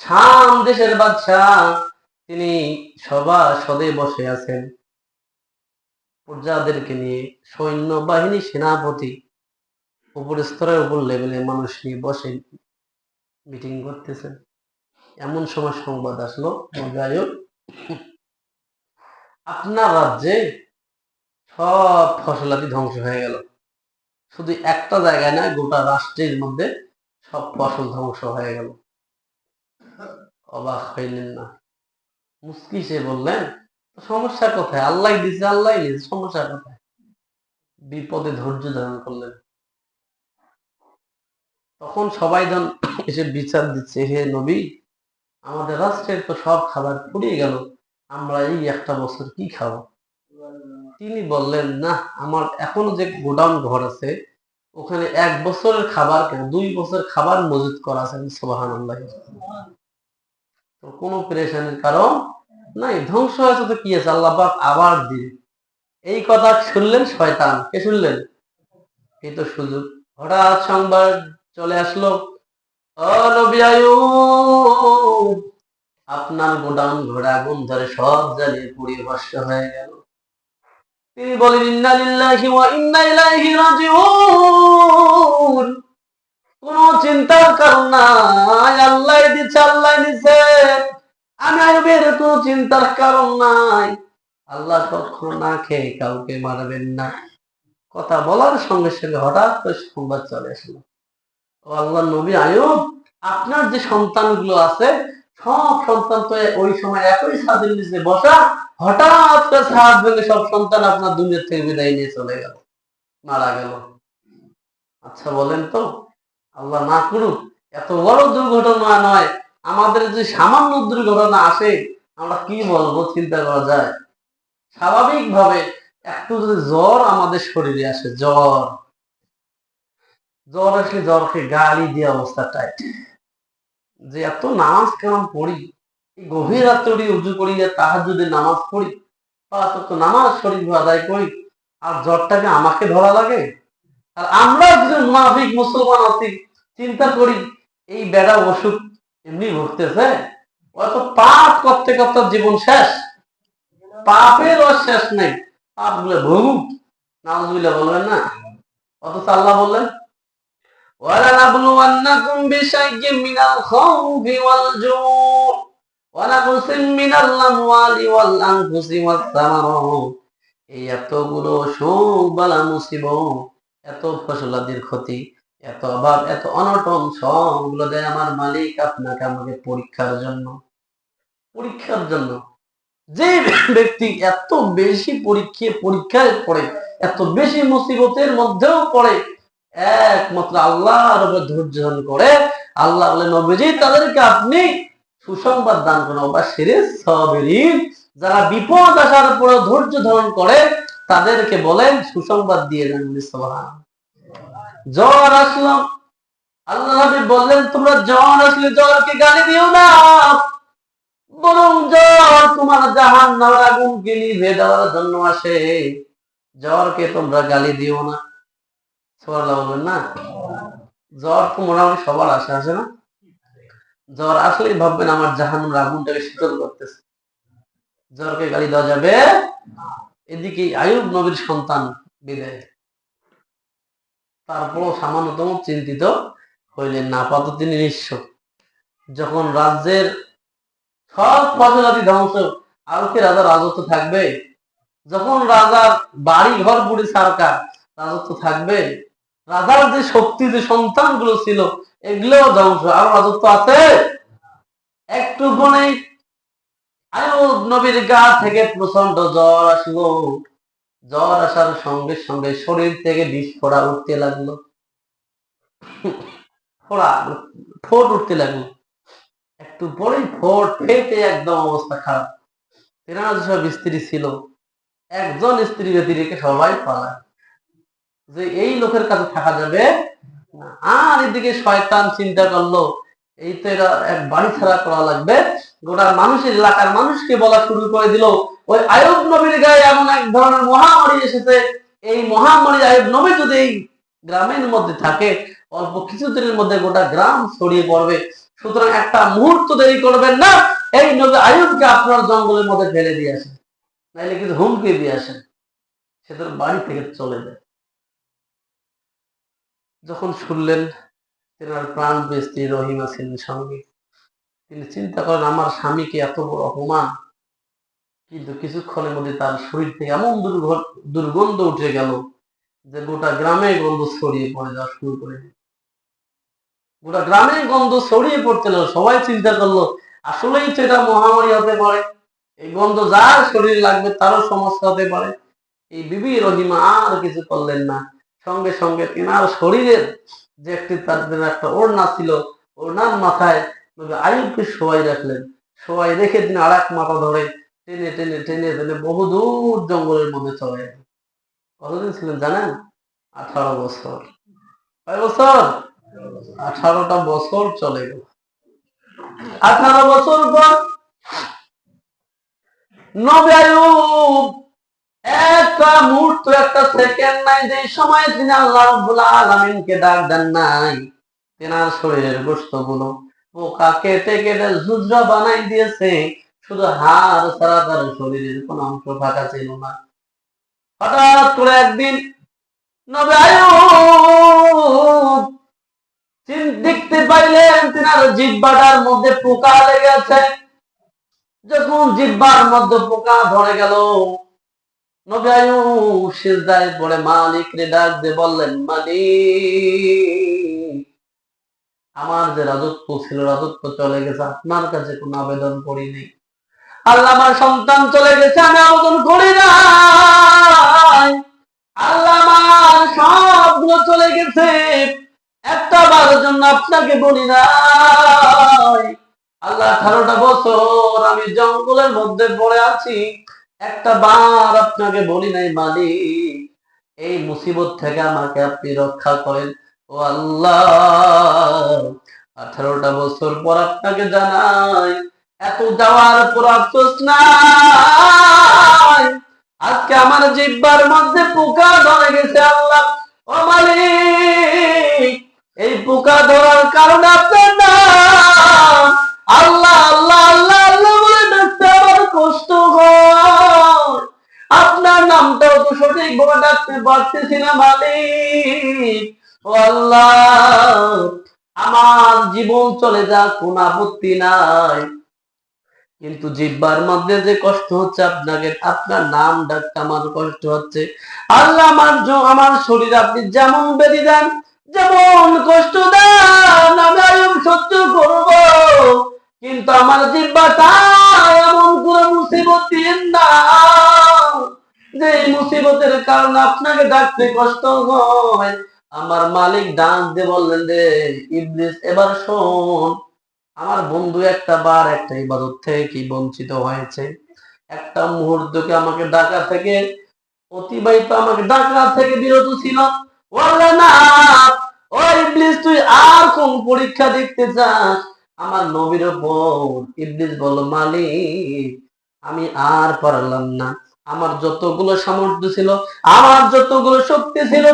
শাম দেশের বাদশাহ, তিনি সভা সদে বসে আছেন। প্রজাদেরকে নিয়ে সৈন্য বাহিনী সেনাপতি উপর স্তরের উপর লেভেলে মানুষ নিয়ে বসে মিটিং করতেছেন। এমন সময় সংবাদ আসলো আপনার রাজ্যে সব ফসলাদি ধ্বংস হয়ে গেল। শুধু একটা জায়গায় না, গোটা রাষ্ট্রের মধ্যে সব ফসল ধ্বংস হয়ে গেল। অবাক হইলেন না। মুস্কি সে বললেন, সমস্যা কোথায়? আল্লাহ দিছে আল্লাহ দিছে, সমস্যা কোথায়? বিপদে ধৈর্য ধারণ করলেন। তখন সবাই ধন এসে বিচার দিচ্ছে, হে নবী, আমাদের রাষ্ট্রের তো সব খাবার ফুরিয়ে গেল, আমরা এই একটা বছর কি খাব? তিনি বললেন, না, আমার এখনও যে গোডাউন ঘর আছে ওখানে এক বছরের খাবার কেন? দুই বছর খাবার মজুত করা আছে সোবাহান তো কোনো প্রেশানের কারণ নাই। ধ্বংস হয়েছে তো কি আছে? আল্লাহবাক আবার দিন এই কথা শুনলেন শয়তান? কে শুনলেন? এই তো সুযোগ। হঠাৎ সংবাদ চলে আসলো আপনার গোডাউন ঘোড়া আগুন ধরে সব জ্বালিয়ে পুড়িয়ে ভস্য হয়ে গেল। তিনি বলেন ইন্না লিল্লাহি ওয়া ইন্না ইলাইহি রাজিউন। কোন নাই, আল্লাহ আল্লাহ দিচ্ছে আমি আইবের কোনো চিন্তার কারণ নাই। আল্লাহ কখনো না খেয়ে কাউকে মারবেন না। কথা বলার সঙ্গে সঙ্গে হঠাৎ করে সংবাদ চলে আসলো। ও আল্লাহ নবী আয়ুব আপনার যে সন্তানগুলো আছে, সব সন্তান তো ওই সময় একই ছাদের নিচে বসা আচ্ছা আমাদের যে সামান্য দুর্ঘটনা আসে, আমরা কি বলব, চিন্তা করা যায়? স্বাভাবিক ভাবে একটু যদি জ্বর আমাদের শরীরে আসে, জ্বর। জ্বর আসলে জ্বরকে গালি দিয়ে অবস্থা টাইট যে এত নামাজ কেমন পড়ি গভীর রাত্রি উজু করিয়া তাহার যদি নামাজ পড়ি। তো নামাজ শরীর আদায় করি। আর জ্বরটাকে আমাকে ধরা লাগে? আর আমরা একজন মাফিক মুসলমান আছি, চিন্তা করি, এই বেড়া ওষুধ এমনি ভুগতেছে অত পাপ করতে করতে জীবন শেষ। পাপের ওর শেষ নেই। পাপগুলো ভুগুক নাজবিলা বলবেন না? অথচ আল্লাহ বললেন ওয়ালা নাবলু আন্নাকুম বিশাইয়্যিন মিনাল খাউফি ওয়াল জু' ونقص من الأموال والأنفس والثمرات এই এতগুলো সুখ বালা মুসিবত এত ফসলাদির ক্ষতি এত অভাব এত অনটন সবগুলো দেয় আমার মালিক আপনাকে আমাকে পরীক্ষার জন্য পরীক্ষার জন্য যে ব্যক্তি এত বেশি পরীক্ষা পরীক্ষায় পড়ে এত বেশি মুসিবতের মধ্যেও পড়ে একমাত্র আল্লাহর উপর ধৈর্য ধারণ করে আল্লাহ বলে নবীজি তাদেরকে আপনি সুসংবাদ দান করেন বা সিরিজ সাবিরিন যারা বিপদ আসার পরে ধৈর্য ধারণ করে, তাদেরকে বলেন, সুসংবাদ দিয়ে দেন জ্বর আসলাম আল্লাহ বললেন, তোমরা জ্বর আসলে জ্বরকে গালি দিও না। বরং জ্বর তোমার জাহান নামের আগুন গিলি দেওয়ার জন্য আসে। জ্বরকে তোমরা গালি দিও না। সুবহানাল্লাহ বলবেন না। জ্বর তো মোটামুটি সবার আসে আসে না? জ্বর আসলেই ভাববেন আমার জাহান আগুনটাকে শীতল করতেছে। জ্বরকে গালি দেওয়া যাবে এদিকে আয়ুব নবীর সন্তান বিদায়। তারপরও সামান্যতম চিন্তিত হইলেন না পাত তিনি নিঃস্ব। যখন রাজ্যের সব ফসলাদি ধ্বংস, আর কি রাজার রাজত্ব থাকবে? যখন রাজার বাড়ি ঘর পুড়ে সরকার রাজত্ব থাকবে, রাজার যে শক্তি, যে সন্তানগুলো ছিল এগুলোও ধ্বংস, আর রাজত্ব আছে? একটু আয়ুব নবীর গা থেকে প্রচণ্ড জ্বর আসলো। জ্বর আসার সঙ্গে সঙ্গে শরীর থেকে বিষ ফোড়া উঠতে লাগল। ফোড়া, ফোট উঠতে লাগল। একটু পরেই ফোট ফেটে একদম অবস্থা খারাপ। তেনার যেসব স্ত্রী ছিল। একজন স্ত্রী ব্যতি রেখে সবাই পালায়। যে এই লোকের কাছে থাকা যাবে। আর এদিকে শয়তান চিন্তা করল। এই তো এরা এক বাড়ি ছাড়া করা লাগবে। গোটা মানুষের এলাকার মানুষকে বলা শুরু করে দিল। ওই আয়ুব নবীর গায়ে এমন এক ধরনের মহামারী এসেছে। এই মহামারী আয়ুব নবী যদি এই গ্রামের মধ্যে থাকে, অল্প কিছুদিনের মধ্যে গোটা গ্রাম ছড়িয়ে পড়বে। সুতরাং একটা মুহূর্ত দেরি করবেন না। এই নবী আয়ুবকে আপনার জঙ্গলের মধ্যে ফেলে দিয়ে আসেন। নাইলে কিন্তু হুমকি দিয়ে আসেন। সে তোর বাড়ি থেকে চলে যায়। যখন শুনলেন তেনার প্রাণ স্ত্রী রহিমা ছিলেন সঙ্গে তিনি চিন্তা করেন, আমার স্বামীকে এত বড় অপমান? কিন্তু কিছুক্ষণের মধ্যে তার শরীর থেকে এমন দুর্গন্ধ উঠে গেল যে গোটা গ্রামে গন্ধ ছড়িয়ে পড়ে যাওয়া শুরু করে গোটা গ্রামে গন্ধ ছড়িয়ে পড়তে লাগল সবাই চিন্তা করল, আসলেই তো এটা মহামারী হতে পারে। এই গন্ধ যার শরীর লাগবে, তারও সমস্যা হতে পারে। এই বিবি রহিমা আর কিছু করলেন না। সঙ্গে সঙ্গে তিনার শরীরের যে একটি তার একটা ওড়না ছিল, ওড়নার মাথায় আয়ুবকে শোয়াই রাখলেন। শোয়াই রেখে তিনি আর এক মাথা ধরে টেনে টেনে টেনে টেনে বহুদূর জঙ্গলের মধ্যে চলে কতদিন ছিলেন জানেন? আঠারো বছর। কয় বছর? আঠারোটা বছর চলে গেল। আঠারো বছর পর নবী আয়ুব একটা মুহূর্ত, একটা সেকেন্ড নাই যে সময় তিনি আল্লাহ রাব্বুল ডাক দেন নাই, তেনার শরীরের পোকা কেটে কেটে বানাই দিয়েছে। শুধু ছাড়া তার শরীরের অংশ ফাঁকা ছিল না। হঠাৎ করে একদিন দেখতে পাইলেন জিব্বাটার মধ্যে পোকা লেগেছে যখন জিব্বার মধ্যে পোকা ধরে গেল নবী আয়ুব সিজদায় আমার যে রাজত্ব ছিল, রাজত্ব চলে গেছে, আপনার কাছে আবেদন আল্লাহ আমার সন্তান চলে গেছে, আমি আবেদন করি নাই। আল্লাহ আমার চলে গেছে একটা জন্য আপনাকে বলি নাই। আল্লাহ আঠারোটা বছর আমি জঙ্গলের মধ্যে পড়ে আছি। একটা বার আপনাকে বলি নাই, মালিক, এই মুসিবত থেকে আমাকে আপনি রক্ষা করেন। ও আল্লাহ, আঠারোটা বছর পর আপনাকে জানাই, এত যাওয়ার পর আফসোস নাই। আজকে আমার জিব্বার মধ্যে পোকা ধরে গেছে, আল্লাহ। ও মালিক, এই পোকা ধরার কারণে আপনার আল্লাহ আল্লাহ নামটাও তো সঠিক ভাবে ডাকতে পারতেছি না আমার জীবন চলে কোন আপত্তি নাই। কিন্তু জিব্বার মধ্যে যে কষ্ট হচ্ছে আপনাকে, আপনার নাম ডাকতে আমার কষ্ট হচ্ছে। আল্লাহ আমার আমার শরীর আপনি যেমন বেরিয়ে দেন, যেমন কষ্ট দেন আমি আয়ুব সহ্য করব। কিন্তু আমার জিব্বাটা এমন কোন মুসিবত দিন না। যে এই মুসিবতের আপনাকে ডাকতে কষ্ট হয়। আমার মালিক দিয়ে বললেন ইবলিস, এবার শোন, আমার বন্ধু একটা বার একটা থেকে বঞ্চিত হয়েছে। একটা মুহূর্তকে আমাকে ডাকা থেকে, অতিবাহিত আমাকে ডাকা থেকে বিরত ছিল। ও ইবলিস, তুই আর কোন পরীক্ষা দেখতে চাস? আমার নবীর ওপর ইবলিস বলল, মালিক, আমি আর পারলাম না। আমার যতগুলো সামর্থ্য ছিল আমার যতগুলো শক্তি ছিল